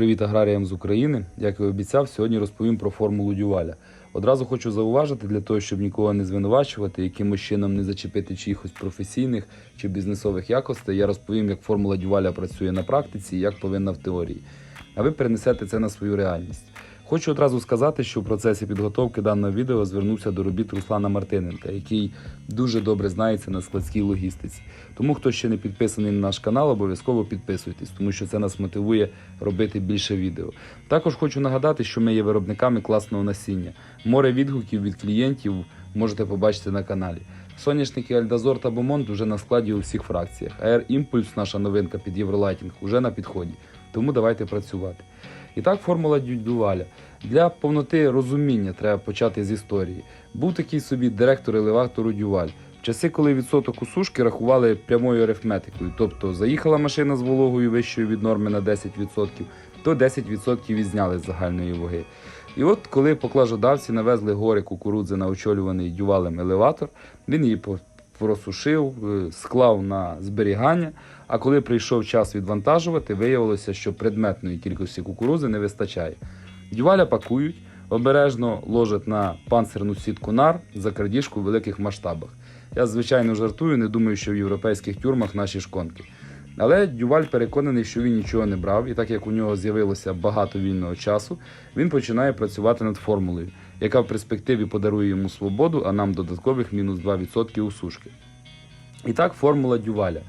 Привіт аграріям з України. Як і обіцяв, сьогодні розповім про формулу Дюваля. Одразу хочу зауважити для того, щоб нікого не звинувачувати, якимось чином не зачепити чиїхось професійних чи бізнесових якостей. Я розповім, як формула Дюваля працює на практиці і як повинна в теорії. А ви перенесете це на свою реальність. Хочу одразу сказати, що в процесі підготовки даного відео звернувся до робіт Руслана Мартиненка, який дуже добре знається на складській логістиці. Тому, хто ще не підписаний на наш канал, обов'язково підписуйтесь, тому що це нас мотивує робити більше відео. Також хочу нагадати, що ми є виробниками класного насіння. Море відгуків від клієнтів можете побачити на каналі. Соняшники Альдазор та Бомонт вже на складі у всіх фракціях. Air Impulse, наша новинка під Євролайтінг, уже на підході. Тому давайте працювати. І так, формула Дюваля. Для повноти розуміння треба почати з історії. Був такий собі директор елеватору Дюваль. В часи, коли відсоток усушки рахували прямою арифметикою, тобто заїхала машина з вологою вищою від норми на 10%, то 10% відзняли з загальної ваги. І от коли поклажодавці навезли гори кукурудзи на очолюваний дювалем елеватор, він її просушив, е, склав на зберігання. А коли прийшов час відвантажувати, виявилося, що предметної кількості кукурузи не вистачає. Дюваля пакують, обережно ложать на панцирну сітку нар за крадіжку в великих масштабах. Я, звичайно, жартую, не думаю, що в європейських тюрмах наші шконки. Але Дюваль переконаний, що він нічого не брав, і так як у нього з'явилося багато вільного часу, він починає працювати над формулою, яка в перспективі подарує йому свободу, а нам додаткових мінус 2% усушки. І так, формула Дюваля.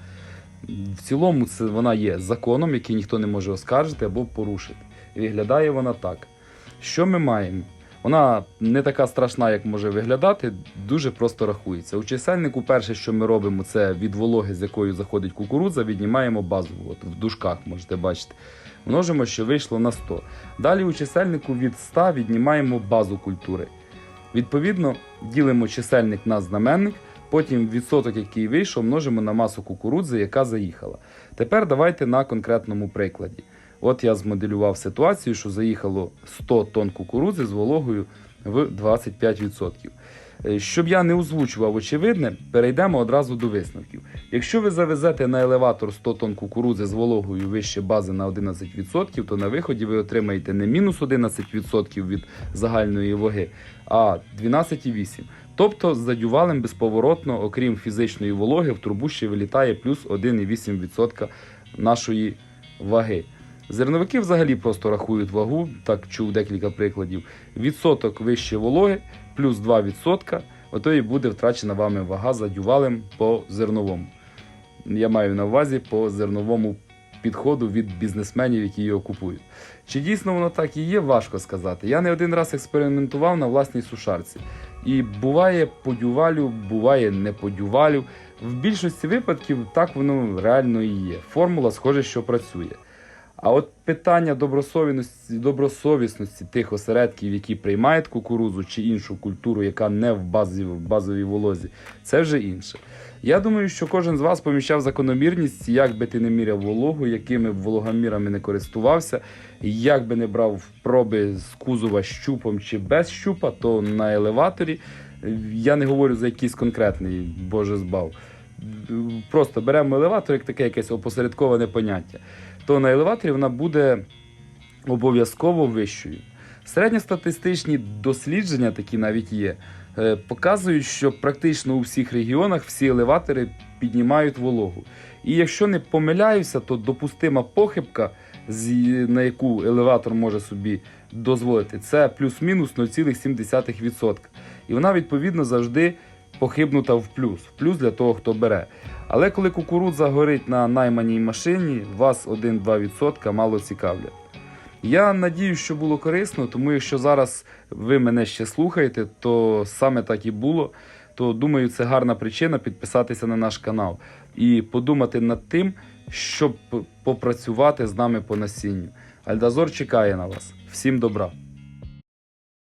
В цілому це вона є законом, який ніхто не може оскаржити або порушити. Виглядає вона так. Що ми маємо? Вона не така страшна, як може виглядати, дуже просто рахується. У чисельнику перше, що ми робимо, це від вологи, з якою заходить кукурудза, віднімаємо базову. От в дужках можете бачити. Множимо, що вийшло на 100. Далі у чисельнику від 100 віднімаємо базу культури. Відповідно, ділимо чисельник на знаменник, потім відсоток, який вийшов, множимо на масу кукурудзи, яка заїхала. Тепер давайте на конкретному прикладі. От я змоделював ситуацію, що заїхало 100 тонн кукурудзи з вологою в 25%. Е, Щоб я не озвучував очевидне, перейдемо одразу до висновків. Якщо ви завезете на елеватор 100 тонн кукурудзи з вологою вище бази на 11%, то на виході ви отримаєте не мінус 11% від загальної ваги, а 12,8%. Тобто за дювалем безповоротно, окрім фізичної вологи, в трубу ще вилітає плюс 1,8% нашої ваги. Зерновики взагалі просто рахують вагу, так чув декілька прикладів. Відсоток вище вологи плюс 2%, ото і буде втрачена вами вага за дювалем по зерновому. Я маю на увазі по зерновому підходу від бізнесменів, які його купують. Чи дійсно воно так і є, важко сказати. Я не один раз експериментував на власній сушарці. І буває по дювалю, буває не по дювалю. В більшості випадків так воно реально і є. Формула схоже, що працює. А от питання добросовісності, добросовісності тих осередків, які приймають кукурудзу чи іншу культуру, яка не в, базі, в базовій волозі, це вже інше. Я думаю, що кожен з вас помічав закономірність, як би ти не міряв вологу, якими б вологомірами не користувався, як би не брав проби з кузова щупом чи без щупа, то на елеваторі я не говорю за якийсь конкретний, боже збав. Просто беремо елеватор як таке якесь опосередковане поняття то на елеваторі вона буде обов'язково вищою. Середньостатистичні дослідження, такі навіть є, е, показують, що практично у всіх регіонах всі елеватори піднімають вологу. І якщо не помиляюся, то допустима похибка, на яку елеватор може собі дозволити, це плюс-мінус 0,7%. І вона відповідно завжди похибнута в плюс. В плюс для того, хто бере. Але коли кукурудза горить на найманій машині, вас 1-2% мало цікавлять. Я надію, що було корисно, тому якщо зараз ви мене ще слухаєте, то саме так і було. То думаю, це гарна причина підписатися на наш канал і подумати над тим, щоб попрацювати з нами по насінню. Альдазор чекає на вас. Всім добра!